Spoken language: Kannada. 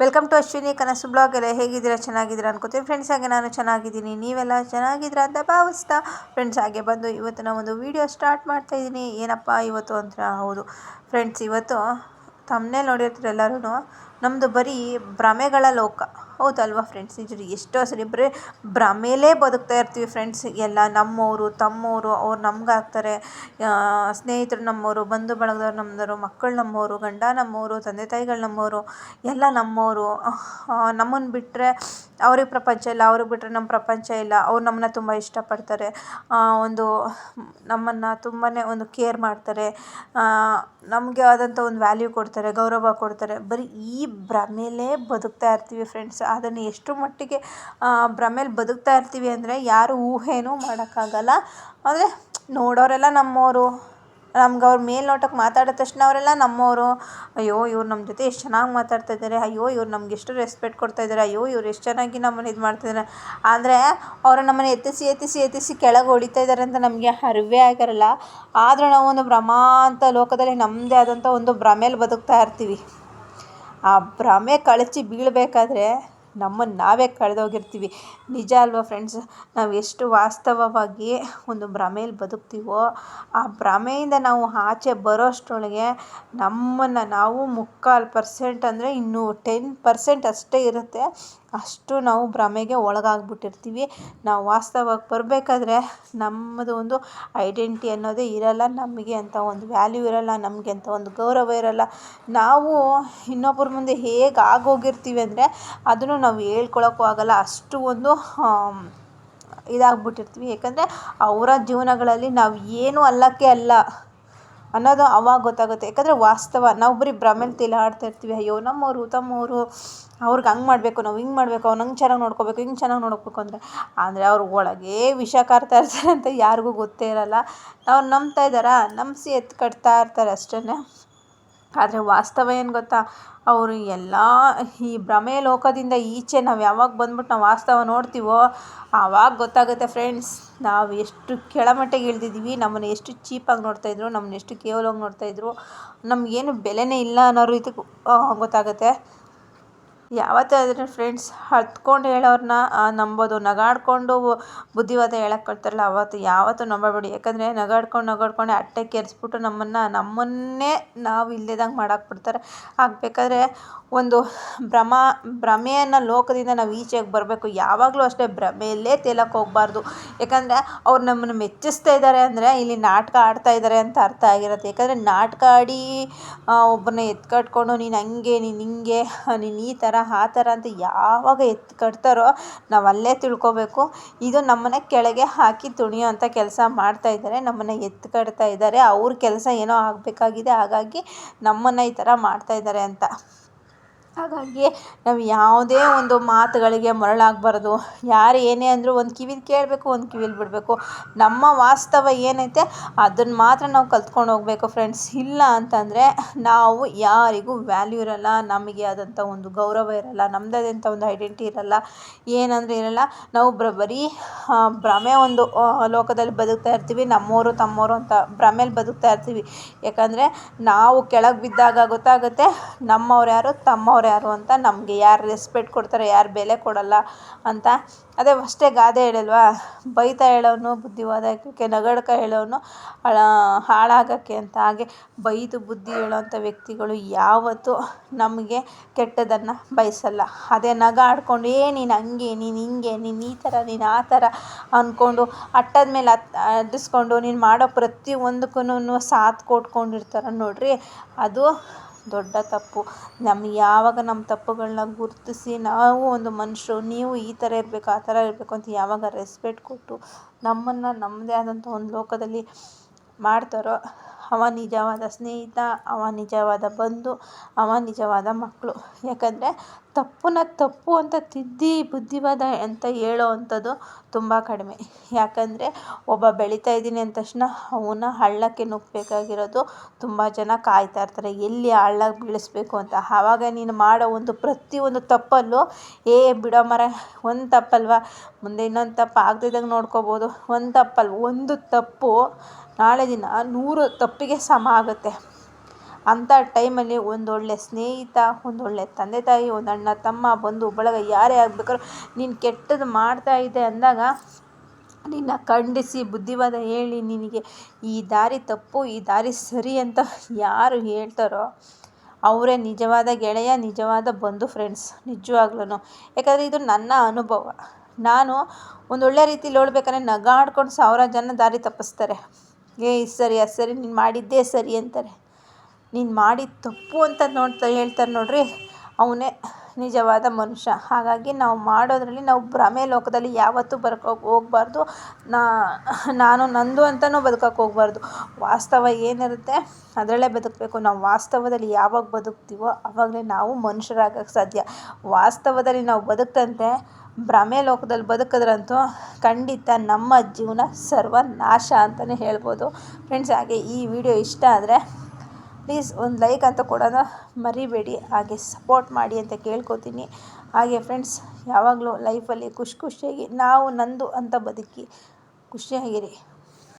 ವೆಲ್ಕಮ್ ಟು ಅಶ್ವಿನಿ ಕನಸು ಬ್ಲಾಗ್ ಎಲ್ಲ ಹೇಗಿದ್ದೀರಾ? ಚೆನ್ನಾಗಿದ್ದೀರಾ ಅನ್ಕೋತೀನಿ. ಫ್ರೆಂಡ್ಸ್ ಹಾಗೆ ನಾನು ಚೆನ್ನಾಗಿದ್ದೀನಿ. ನೀವೆಲ್ಲ ಚೆನ್ನಾಗಿದ್ದೀರಾ ಅಂತ ಭಾವಿಸ್ತಾ ಫ್ರೆಂಡ್ಸ್ ಹಾಗೆ ಬಂದು ಇವತ್ತು ನಾವು ಒಂದು ವೀಡಿಯೋ ಸ್ಟಾರ್ಟ್ ಮಾಡ್ತಾ ಇದ್ದೀನಿ. ಏನಪ್ಪ ಇವತ್ತು ಅಂತ? ಹೌದು. ಫ್ರೆಂಡ್ಸ್ ಇವತ್ತು ತಮ್ಮನೇ ನೋಡಿರ್ತೀರ ಎಲ್ಲರೂ ನಮ್ಮದು ಬರೀ ಭ್ರಮೆಗಳ ಲೋಕ. ಹೌದಲ್ವ ಫ್ರೆಂಡ್ಸ್ ನಿಜ ಎಷ್ಟೋ ಸರಿ ಬರೀ ಭ್ರಮೇಲೇ ಬದುಕ್ತಾ ಇರ್ತೀವಿ ಫ್ರೆಂಡ್ಸ್ ಎಲ್ಲ ನಮ್ಮವರು ತಮ್ಮವರು ಅವ್ರು ನಮ್ಗೆ ಆಗ್ತಾರೆ ಸ್ನೇಹಿತರು ನಮ್ಮವರು ಬಂಧು ಬಳಗದವ್ರು ನಮ್ಮದವರು ಮಕ್ಕಳು ನಮ್ಮವರು ಗಂಡ ನಮ್ಮವರು ತಂದೆ ತಾಯಿಗಳು ನಮ್ಮವರು ಎಲ್ಲ ನಮ್ಮವರು ನಮ್ಮನ್ನು ಬಿಟ್ಟರೆ ಅವ್ರಿಗೆ ಪ್ರಪಂಚ ಇಲ್ಲ, ಅವ್ರಿಗೆ ಬಿಟ್ಟರೆ ನಮ್ಮ ಪ್ರಪಂಚ ಇಲ್ಲ. ಅವ್ರು ನಮ್ಮನ್ನ ತುಂಬ ಇಷ್ಟಪಡ್ತಾರೆ. ಒಂದು ನಮ್ಮನ್ನು ತುಂಬಾ ಒಂದು ಕೇರ್ ಮಾಡ್ತಾರೆ. ನಮಗೆ ಆದಂಥ ಒಂದು ವ್ಯಾಲ್ಯೂ ಕೊಡ್ತಾರೆ, ಗೌರವ ಕೊಡ್ತಾರೆ. ಬರೀ ಈ ಭ್ರಮೇಲೇ ಬದುಕ್ತಾ ಇರ್ತೀವಿ ಫ್ರೆಂಡ್ಸ್ ಅದನ್ನು ಎಷ್ಟು ಮಟ್ಟಿಗೆ ಭ್ರಮೇಲಿ ಬದುಕ್ತಾ ಇರ್ತೀವಿ ಅಂದರೆ ಯಾರು ಊಹೆನೂ ಮಾಡೋಕ್ಕಾಗಲ್ಲ. ಅಂದರೆ ನೋಡೋರೆಲ್ಲ ನಮ್ಮವರು ನಮ್ಗೆ ಅವ್ರ ಮೇಲ್ನೋಟಕ್ಕೆ ಮಾತಾಡಿದ ತಕ್ಷಣ ಅವರೆಲ್ಲ ನಮ್ಮವರು ಅಯ್ಯೋ, ಇವ್ರು ನಮ್ಮ ಜೊತೆ ಎಷ್ಟು ಚೆನ್ನಾಗಿ ಮಾತಾಡ್ತಾ ಇದ್ದಾರೆ ಅಯ್ಯೋ, ಇವ್ರು ನಮ್ಗೆ ಎಷ್ಟು ರೆಸ್ಪೆಕ್ಟ್ ಕೊಡ್ತಾ ಇದ್ದಾರೆ ಅಯ್ಯೋ, ಇವ್ರು ಎಷ್ಟು ಚೆನ್ನಾಗಿ ನಮ್ಮನ್ನು ಇದು ಮಾಡ್ತಿದ್ದಾರೆ ಆದರೆ ಅವರು ನಮ್ಮನ್ನು ಎತ್ತಿಸಿ ಎತ್ತಿಸಿ ಎತ್ತಿಸಿ ಕೆಳಗೆ ಹೊಡಿತಾ ಇದ್ದಾರೆ ಅಂತ ನಮಗೆ ಅರಿವೇ ಆಗಿರಲ್ಲ. ಆದರೂ ನಾವು ಒಂದು ಭ್ರಮಾಂತ ಲೋಕದಲ್ಲಿ ನಮ್ಮದೇ ಆದಂಥ ಒಂದು ಭ್ರಮೇಲಿ ಬದುಕ್ತಾ ಇರ್ತೀವಿ. ಆ ಭ್ರಮೆ ಕಳಚಿ ಬೀಳಬೇಕಾದ್ರೆ ನಮ್ಮನ್ನು ನಾವೇ ಕಳೆದೋಗಿರ್ತೀವಿ. ನಿಜ ಅಲ್ವಾ ಫ್ರೆಂಡ್ಸ್ ನಾವು ಎಷ್ಟು ವಾಸ್ತವವಾಗಿ ಒಂದು ಭ್ರಮೇಲಿ ಬದುಕ್ತೀವೋ, ಆ ಭ್ರಮೆಯಿಂದ ನಾವು ಆಚೆ ಬರೋಷ್ಟರೊಳಗೆ ನಮ್ಮನ್ನು ನಾವು ಮುಕ್ಕಾಲು ಪರ್ಸೆಂಟ್ ಅಂದರೆ ಇನ್ನೂ ಟೆನ್ ಪರ್ಸೆಂಟ್ ಅಷ್ಟೇ ಇರುತ್ತೆ. ಅಷ್ಟು ನಾವು ಭ್ರಮೆಗೆ ಒಳಗಾಗ್ಬಿಟ್ಟಿರ್ತೀವಿ. ನಾವು ವಾಸ್ತವಕ್ಕೆ ಬರಬೇಕಾದ್ರೆ ನಮ್ಮದು ಒಂದು ಐಡೆಂಟಿ ಅನ್ನೋದೇ ಇರಲ್ಲ, ನಮಗೆ ಅಂತ ಒಂದು ವ್ಯಾಲ್ಯೂ ಇರಲ್ಲ, ನಮಗೆ ಅಂತ ಒಂದು ಗೌರವ ಇರಲ್ಲ. ನಾವು ಇನ್ನೊಬ್ಬರ ಮುಂದೆ ಹೇಗೆ ಆಗೋಗಿರ್ತೀವಿ ಅಂದರೆ ಅದನ್ನು ನಾವು ಹೇಳ್ಕೊಳಕ್ಕೂ ಆಗಲ್ಲ. ಅಷ್ಟು ಒಂದು ಇದಾಗ್ಬಿಟ್ಟಿರ್ತೀವಿ. ಏಕೆಂದರೆ ಅವರ ಜೀವನಗಳಲ್ಲಿ ನಾವು ಏನೂ ಅಲ್ಲಕ್ಕೆ ಅಲ್ಲ. ಅನ್ನೋದು ಅವಾಗ ಗೊತ್ತಾಗುತ್ತೆ. ಯಾಕಂದರೆ ವಾಸ್ತವ, ನಾವು ಬರೀ ಭ್ರಮೇಲಿ ತೇಲಾಡ್ತಾ ಇರ್ತೀವಿ, ಅಯ್ಯೋ, ನಮ್ಮವರು, ತಮ್ಮವರು, ಅವ್ರಿಗೆ ಹಂಗೆ ಮಾಡಬೇಕು, ನಾವು ಹಿಂಗೆ ಮಾಡಬೇಕು, ಅವ್ನು ಹಂಗೆ ಚೆನ್ನಾಗಿ ನೋಡ್ಕೋಬೇಕು, ಹಿಂಗೆ ಚೆನ್ನಾಗಿ ನೋಡ್ಕೋಬೇಕು ಅಂದರೆ ಅಂದರೆ ಅವ್ರ ಒಳಗೆ ವಿಷ ಕಾರ್ತಾ ಇರ್ತಾರೆ ಅಂತ ಯಾರಿಗೂ ಗೊತ್ತೇ ಇರಲ್ಲ. ಅವ್ರು ನಂಬ್ತಾ ಇದ್ದಾರಾ? ನಂಬಿಸಿ ಎತ್ತು ಕಟ್ತಾ ಇರ್ತಾರೆ ಅಷ್ಟೇ ಆದರೆ ವಾಸ್ತವ ಏನು ಗೊತ್ತಾ? ಅವರು ಎಲ್ಲ ಈ ಭ್ರಮೆ ಲೋಕದಿಂದ ಈಚೆ ನಾವು ಯಾವಾಗ ಬಂದ್ಬಿಟ್ಟು ನಾವು ವಾಸ್ತವ ನೋಡ್ತೀವೋ, ಆವಾಗ ಗೊತ್ತಾಗುತ್ತೆ ಫ್ರೆಂಡ್ಸ್ ನಾವು ಎಷ್ಟು ಕೆಳಮಟ್ಟಕ್ಕೆ ಇಳಿದಿದ್ದೀವಿ ನಮ್ಮನ್ನು ಎಷ್ಟು ಚೀಪಾಗಿ ನೋಡ್ತಾಯಿದ್ರು ನಮ್ಮನ್ನು ಎಷ್ಟು ಕೇವಲವಾಗಿ ನೋಡ್ತಾಯಿದ್ರು ನಮಗೇನು ಬೆಲೆನೇ ಇಲ್ಲ ಅನ್ನೋ ರೀತಿ ಗೊತ್ತಾಗುತ್ತೆ. ಯಾವತ್ತಾದರೂ ಫ್ರೆಂಡ್ಸ್ ಹತ್ಕೊಂಡು ಹೇಳೋರನ್ನ ನಂಬೋದು. ನಗಾಡಿಕೊಂಡು ಬುದ್ಧಿವಾದ ಹೇಳಕ್ಕೆ ಕೊಡ್ತಾರಲ್ಲ ಅವತ್ತು ಯಾವತ್ತೂ ನಂಬಬೇಡಿ. ಯಾಕಂದರೆ ನಗಾಡ್ಕೊಂಡು ನಗಾಡ್ಕೊಂಡು ಅಟ್ಟೆ ಕೆರೆಸ್ಬಿಟ್ಟು ನಮ್ಮನ್ನು, ನಮ್ಮನ್ನೇ ನಾವು ಇಲ್ಲದಂಗೆ ಮಾಡಕ್ಕೆ ಬಿಡ್ತಾರೆ. ಆಗಬೇಕಾದ್ರೆ ಒಂದು ಭ್ರಮ, ಭ್ರಮೆಯನ್ನು ಲೋಕದಿಂದ ನಾವು ಈಚೆಗೆ ಬರಬೇಕು. ಯಾವಾಗಲೂ ಅಷ್ಟೇ ಭ್ರಮೆಯಲ್ಲೇ ತೇಲಕ್ಕೆ ಹೋಗಬಾರ್ದು. ಯಾಕಂದರೆ ಅವ್ರು ನಮ್ಮನ್ನು ಮೆಚ್ಚಿಸ್ತಾ ಇದ್ದಾರೆ ಅಂದರೆ ಇಲ್ಲಿ ನಾಟಕ ಆಡ್ತಾ ಇದ್ದಾರೆ ಅಂತ ಅರ್ಥ ಆಗಿರುತ್ತೆ. ಯಾಕಂದರೆ ನಾಟಕ ಆಡಿ ಒಬ್ಬರನ್ನ ಎತ್ಕಟ್ಕೊಂಡು, ನೀನು ಹಂಗೆ, ನೀನು ಹಿಂಗೆ, ನೀನು ಈ ಥರ ಆ ಥರ ಅಂತ ಯಾವಾಗ ಎತ್ತಿ ಕಟ್ತಾರೋ ನಾವು ಅಲ್ಲೇ ತಿಳ್ಕೊಬೇಕು. ಇದು ನಮ್ಮನ್ನು ಕೆಳಗೆ ಹಾಕಿ ತುಳಿಯೋ ಕೆಲಸ ಮಾಡ್ತಾ ಇದ್ದಾರೆ ನಮ್ಮನ್ನು ಎತ್ತಿ ಕಟ್ತಾ ಇದ್ದಾರೆ ಅವ್ರ ಕೆಲಸ ಏನೋ ಆಗಬೇಕಾಗಿದೆ, ಹಾಗಾಗಿ ನಮ್ಮನ್ನು ಈ ಥರ ಮಾಡ್ತಾ ಇದ್ದಾರೆ ಅಂತ. ಹಾಗಾಗಿ ನಾವು ಯಾವುದೇ ಒಂದು ಮಾತುಗಳಿಗೆ ಮರಳಾಗಬಾರ್ದು. ಯಾರು ಏನೇ ಅಂದರೂ ಒಂದು ಕಿವಿಲಿ ಕೇಳಬೇಕು, ಒಂದು ಕಿವಿಲಿ ಬಿಡಬೇಕು. ನಮ್ಮ ವಾಸ್ತವ ಏನೈತೆ, ಅದನ್ನು ಮಾತ್ರ ನಾವು ಕಲ್ತ್ಕೊಂಡು ಹೋಗಬೇಕು ಫ್ರೆಂಡ್ಸ್ ಇಲ್ಲ ಅಂತಂದರೆ ನಾವು ಯಾರಿಗೂ ವ್ಯಾಲ್ಯೂ ಇರಲ್ಲ, ನಮಗೆ ಆದಂಥ ಒಂದು ಗೌರವ ಇರಲ್ಲ ನಮ್ಮದೇ ಆದಂಥ ಒಂದು ಐಡೆಂಟಿ ಇರಲ್ಲ, ಏನಂದರೆ ಇರಲ್ಲ. ನಾವು ಬರೀ ಭ್ರಮೆ ಒಂದು ಲೋಕದಲ್ಲಿ ಬದುಕ್ತಾ ಇರ್ತೀವಿ ನಮ್ಮವರು ತಮ್ಮವರು ಅಂತ ಭ್ರಮೇಲಿ ಬದುಕ್ತಾ ಇರ್ತೀವಿ. ಯಾಕಂದರೆ ನಾವು ಕೆಳಗೆ ಬಿದ್ದಾಗ ಗೊತ್ತಾಗುತ್ತೆ, ನಮ್ಮವ್ರು ಯಾರು, ತಮ್ಮವ್ರು ಯಾರು ಅಂತ ನಮಗೆ ಯಾರು ರೆಸ್ಪೆಕ್ಟ್ ಕೊಡ್ತಾರೆ, ಯಾರು ಬೆಲೆ ಕೊಡಲ್ಲ ಅಂತ. ಅದೇ ಅಷ್ಟೇ ಗಾದೆ ಹೇಳಲ್ವಾ? ಬೈತಾ ಹೇಳೋನು, ಬುದ್ಧಿವಾದಕ್ಕೆ ನಗಡ್ಕ ಹೇಳೋನು ಹಾಳಾಗೋಕ್ಕೆ ಅಂತ. ಹಾಗೆ ಬೈದು ಬುದ್ಧಿ ಹೇಳೋವಂಥ ವ್ಯಕ್ತಿಗಳು ಯಾವತ್ತೂ ನಮಗೆ ಕೆಟ್ಟದನ್ನು ಬಯಸಲ್ಲ. ಅದೇ ನಗಾಡ್ಕೊಂಡು ಏ, ನೀನು ಹಂಗೆ, ನೀನು ಹಿಂಗೆ, ನೀನು ಈ ಥರ ನೀನು ಆ ಥರ ಅಂದ್ಕೊಂಡು ಅಟ್ಟದ ಮೇಲೆ ಅತ್ ಅಡ್ಡಿಸ್ಕೊಂಡು ನೀನು ಮಾಡೋ ಪ್ರತಿಯೊಂದಕ್ಕೂನು ಸಾಥ್ ಕೊಟ್ಕೊಂಡಿರ್ತಾರೆ ನೋಡಿರಿ. ಅದು ದೊಡ್ಡ ತಪ್ಪು. ನಮ್ಗೆ ಯಾವಾಗ ನಮ್ಮ ತಪ್ಪುಗಳನ್ನ ಗುರುತಿಸಿ ನಾವು ಒಂದು ಮನುಷ್ಯರು ನೀವು ಈ ಥರ ಇರಬೇಕು, ಆ ಥರ ಇರಬೇಕು ಅಂತ ಯಾವಾಗ ರೆಸ್ಪೆಕ್ಟ್ ಕೊಟ್ಟು ನಮ್ಮನ್ನು ನಮ್ಮದೇ ಆದಂಥ ಒಂದು ಲೋಕದಲ್ಲಿ ಮಾಡ್ತಾರೋ, ಅವ ನಿಜವಾದ ಸ್ನೇಹಿತ, ಅವ ನಿಜವಾದ ಬಂಧು, ಅವ ನಿಜವಾದ ಮಕ್ಕಳು ಯಾಕಂದರೆ ತಪ್ಪನ್ನ ತಪ್ಪು ಅಂತ ತಿದ್ದಿ ಬುದ್ಧಿವಾದ ಅಂತ ಹೇಳೋ ಅಂಥದ್ದು ತುಂಬ ಕಡಿಮೆ. ಯಾಕಂದರೆ ಒಬ್ಬ ಬೆಳೀತಾ ಇದ್ದೀನಿ ಅಂದ ತಕ್ಷಣ ಅವನ್ನ ಹಳ್ಳಕ್ಕೆ ನುಗ್ಗಬೇಕಾಗಿರೋದು ತುಂಬ ಜನ ಕಾಯ್ತಾ ಇರ್ತಾರೆ. ಎಲ್ಲಿ ಹಳ್ಳಕ್ಕೆ ಬೀಳಿಸ್ಬೇಕು ಅಂತ. ಆವಾಗ ನೀನು ಮಾಡೋ ಒಂದು ಪ್ರತಿಯೊಂದು ತಪ್ಪಲ್ಲೂ, ಏ ಬಿಡೋ ಮರ ಒಂದು ತಪ್ಪಲ್ವಾ? ಮುಂದೆ ಇನ್ನೊಂದು ತಪ್ಪು ಆಗದಿದ್ದಂಗೆ ನೋಡ್ಕೋಬೋದು. ಒಂದು ತಪ್ಪಲ್ಲ ಒಂದು ತಪ್ಪು ನಾಳೆ ದಿನ ನೂರು ತಪ್ಪಿಗೆ ಸಮ ಆಗುತ್ತೆ. ಅಂಥ ಟೈಮಲ್ಲಿ ಒಂದೊಳ್ಳೆ ಸ್ನೇಹಿತ, ಒಂದೊಳ್ಳೆ ತಂದೆ ತಾಯಿ ಒಂದು ಅಣ್ಣ ತಮ್ಮ ಬಂಧು ಬಳಗ ಯಾರೇ ಆಗ್ಬೇಕಾದ್ರೂ ನೀನು ಕೆಟ್ಟದ್ದು ಇದೆ ಅಂದಾಗ ನಿನ್ನ ಖಂಡಿಸಿ ಬುದ್ಧಿವಾದ ಹೇಳಿ, ನಿನಗೆ ಈ ದಾರಿ ತಪ್ಪು, ಈ ದಾರಿ ಸರಿ ಅಂತ ಯಾರು ಹೇಳ್ತಾರೋ ಅವರೇ ನಿಜವಾದ ಗೆಳೆಯ, ನಿಜವಾದ ಬಂಧು ಫ್ರೆಂಡ್ಸ್ ನಿಜವಾಗ್ಲೂ ಯಾಕಂದರೆ ಇದು ನನ್ನ ಅನುಭವ. ನಾನು ಒಂದೊಳ್ಳೆ ರೀತಿಲಿ ನೋಡ್ಬೇಕಾದ್ರೆ ನಗಾಡ್ಕೊಂಡು ಸಾವಿರ ಜನ ದಾರಿ ತಪ್ಪಿಸ್ತಾರೆ. ಏ ಸರಿ ಅದು ಸರಿ, ನೀನು ಮಾಡಿದ್ದೇ ಸರಿ ಅಂತಾರೆ. ನೀನು ಮಾಡಿದ ತಪ್ಪು ಅಂತ ನೋಡ್ತಾ ಹೇಳ್ತಾರೆ ನೋಡ್ರಿ, ಅವನೇ ನಿಜವಾದ ಮನುಷ್ಯ. ಹಾಗಾಗಿ ನಾವು ಮಾಡೋದರಲ್ಲಿ ನಾವು ಭ್ರಮೆ ಲೋಕದಲ್ಲಿ ಯಾವತ್ತೂ ಬರ್ಕ ಹೋಗ್ಬಾರ್ದು. ನಾನು ನಂದು ಅಂತಲೂ ಬದುಕೋಕೆ ಹೋಗ್ಬಾರ್ದು. ವಾಸ್ತವ ಏನಿರುತ್ತೆ, ಅದರಲ್ಲೇ ಬದುಕಬೇಕು. ನಾವು ವಾಸ್ತವದಲ್ಲಿ ಯಾವಾಗ ಬದುಕ್ತೀವೋ ಆವಾಗಲೇ ನಾವು ಮನುಷ್ಯರಾಗಕ್ಕೆ ಸಾಧ್ಯ. ವಾಸ್ತವದಲ್ಲಿ ನಾವು ಬದುಕದಂತೆ ಭ್ರಮೆ ಲೋಕದಲ್ಲಿ ಬದುಕಿದ್ರಂತೂ ಖಂಡಿತ ನಮ್ಮ ಜೀವನ ಸರ್ವನಾಶ ಅಂತಲೇ ಹೇಳ್ಬೋದು. ಫ್ರೆಂಡ್ಸ್ ಹಾಗೆ ಈ ವಿಡಿಯೋ ಇಷ್ಟ ಆದರೆ ಪ್ಲೀಸ್ ಒಂದು ಲೈಕ್ ಅಂತ ಕೊಡೋದು ಮರಿಬೇಡಿ, ಹಾಗೆ ಸಪೋರ್ಟ್ ಮಾಡಿ ಅಂತ ಕೇಳ್ಕೊತೀನಿ. ಹಾಗೆ ಫ್ರೆಂಡ್ಸ್, ಯಾವಾಗಲೂ ಲೈಫಲ್ಲಿ ಖುಷಿ ಖುಷಿಯಾಗಿ ನಾವು ನಂದು ಅಂತ ಬದುಕಿ ಖುಷಿಯಾಗಿರಿ.